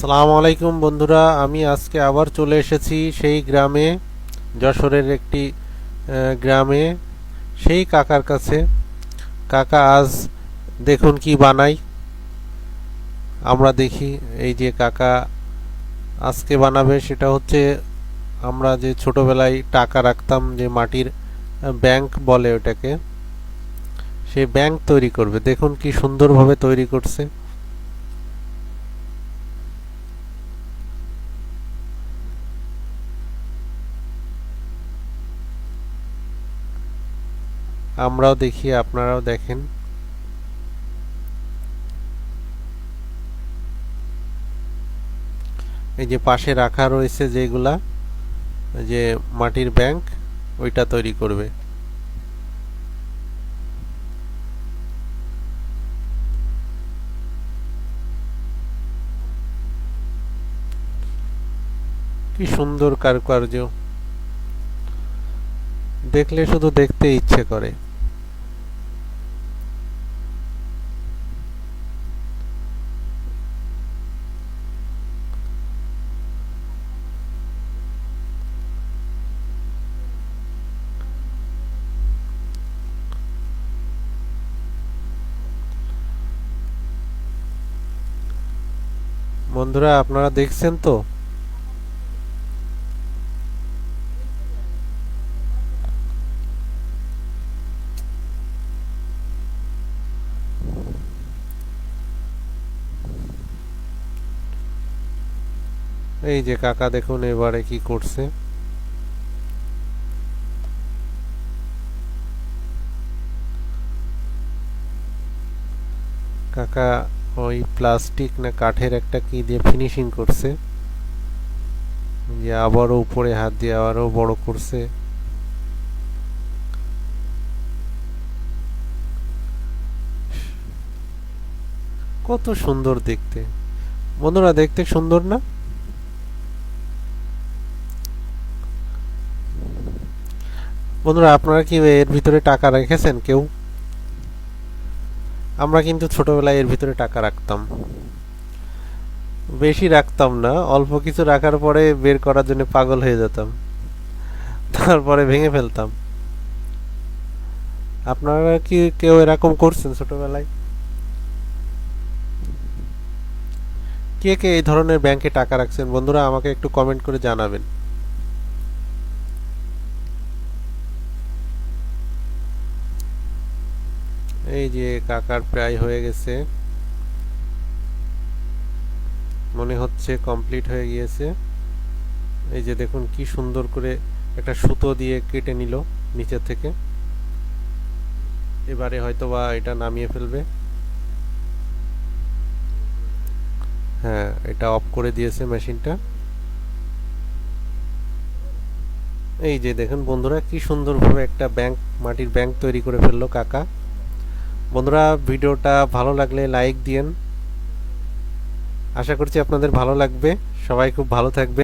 আসসালামু আলাইকুম বন্ধুরা, আমি আজকে আবার চলে এসেছি সেই গ্রামে, যশোরের একটি গ্রামে। সেই কাকার কাছে। কাকা, আজ দেখুন কি বানাই। আমরা দেখি এই যে কাকা আজকে বানাবে, সেটা হচ্ছে আমরা যে ছোটবেলায় টাকা রাখতাম যে মাটির ব্যাংক বলে ওটাকে সে ব্যাংক তৈরি করবে। দেখুন কি সুন্দরভাবে তৈরি করছে। আমরাও দেখি, আপনারাও দেখেন। এই যে পাশে রাখা রয়েছে যেগুলা যে মাটির ব্যাংক, ওইটা তৈরি করবে। কি সুন্দর কারুকার্য। দেখলে শুধু দেখতে ইচ্ছে করে। বন্ধুরা আপনারা দেখছেন তো? এই যে কাকা দেখুন এবারে কি করছে। কাকা ওই প্লাস্টিক না কাঠের একটা কি দিয়ে ফিনিশিং করছে। যে আবারও উপরে হাত দিয়ে আবারও বড় করছে। কত সুন্দর দেখতে। বন্ধুরা, দেখতে সুন্দর না? বন্ধুরা, আপনারা কি এর ভিতরে টাকা রেখেছেন কেউ? আমরা কিন্তু ছোটবেলায় এর ভিতরে টাকা রাখতাম। বেশি রাখতাম না, অল্প কিছু রাখার পরে বের করার জন্য পাগল হয়ে যেতাম। তারপরে ভেঙে ফেলতাম। আপনারা কি কেউ এরকম করছেন ছোটবেলায়? কে কে এই ধরনের ব্যাংকে টাকা রাখছেন? বন্ধুরা, আমাকে একটু কমেন্ট করে জানাবেন। এই যে কাকার প্রায় হয়ে গেছে। মনে হচ্ছে কমপ্লিট হয়ে গিয়েছে। এই যে দেখুন কি সুন্দর করে একটা সুতো দিয়ে কেটে নিল নিচের থেকে। এবারে হয়তো বা এটা নামিয়ে ফেলবে। হ্যাঁ এটা অফ করে দিয়েছে মেশিনটা। এই যে দেখুন বন্ধুরা, কি সুন্দরভাবে একটা ব্যাংক, মাটির ব্যাংক তৈরি করে ফেলল কাকা। বন্ধুরা, ভিডিওটা ভালো লাগলে লাইক দিয়েন। আশা করছি আপনাদের ভালো লাগবে। সবাই খুব ভালো থাকবে